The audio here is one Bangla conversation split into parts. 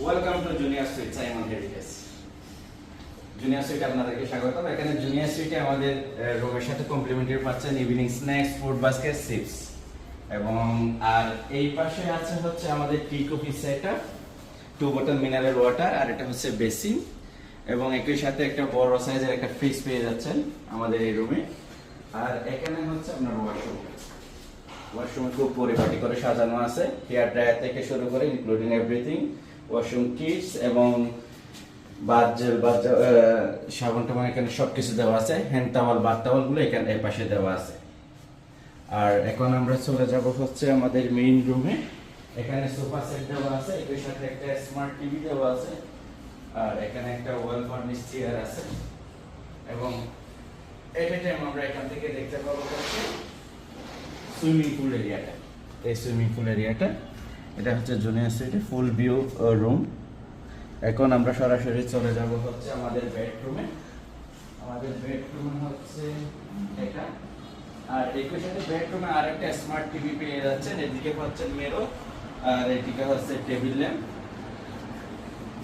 Welcome to junior suite Sayeman heritage junior সুইটে আপনাদেরকে স্বাগতম। এখানে জুনিয়র সুইটে আমাদের রুমের সাথে কমপ্লিমেন্টারি পাচ্ছেন evening snacks food basket chips এবং, আর এই পাশে আছে হচ্ছে আমাদের টি কফি সেটআপ টু বোতল মিনারেল ওয়াটার আর এটা হচ্ছে বেসিন এবং একই সাথে একটা বড় সাইজের একটা ফ্রিজ পেয়ে যাচ্ছেন আমাদের এই রুমে আর এখানে হচ্ছে আপনার ওয়াশরুম ওয়াশরুমে খুব পরিপাটি করে সাজানো আছে। হেয়ার ড্রায়ার থেকে শুরু করে ইনক্লুডিং এভরিথিং ওয়াশরুম কিটস এবং বাথ আহ, সাবান টাবান এখানে সব কিছু দেওয়া আছে। হ্যান্ড টাওয়াল বাথ টাওয়ালগুলো এখানে এই পাশে দেওয়া আছে। আর এখন আমরা চলে যাব হচ্ছে আমাদের মেইন রুমে এখানে সোফা সেট দেওয়া আছে এর সাথে একটা স্মার্ট টিভি দেওয়া আছে আর এখানে একটা ওয়েল ফার্নিশ চেয়ার আছে। এবং এট টাইম আমরা এখান থেকে দেখতে পাবো হচ্ছে সুইমিং পুল এরিয়াটা এই সুইমিং পুল এরিয়াটা এটা হচ্ছে জুনিয়র সুইটে ফুল ভিউ রুম এখন আমরা সরাসরি চলে যাব হচ্ছে আমাদের বেডরুমে আমাদের বেডরুমে হচ্ছে এটা। আর একই সাথে বেডরুমে আরেকটা স্মার্ট টিভি পেয়ে যাচ্ছেন, এদিকে পাচ্ছেন মেরো আর এদিকে হচ্ছে টেবিল ল্যাম্প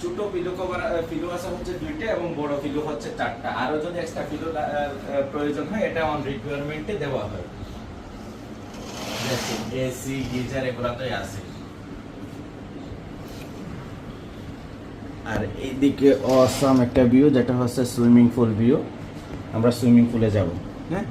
ছোট পিলো কভার পিলো আছে হচ্ছে দুইটা এবং বড় পিলো হচ্ছে চারটা। আরও যদি এক্সট্রা পিলো প্রয়োজন হয়, এটা অন রিকোয়ারমেন্টে দেওয়া হয়। এসি গিজার এগুলাতেই আছে। আর এইদিকে অসাম একটা ভিউ যেটা হচ্ছে সুইমিং পুল ভিউ আমরা সুইমিং পুলে যাব হ্যাঁ?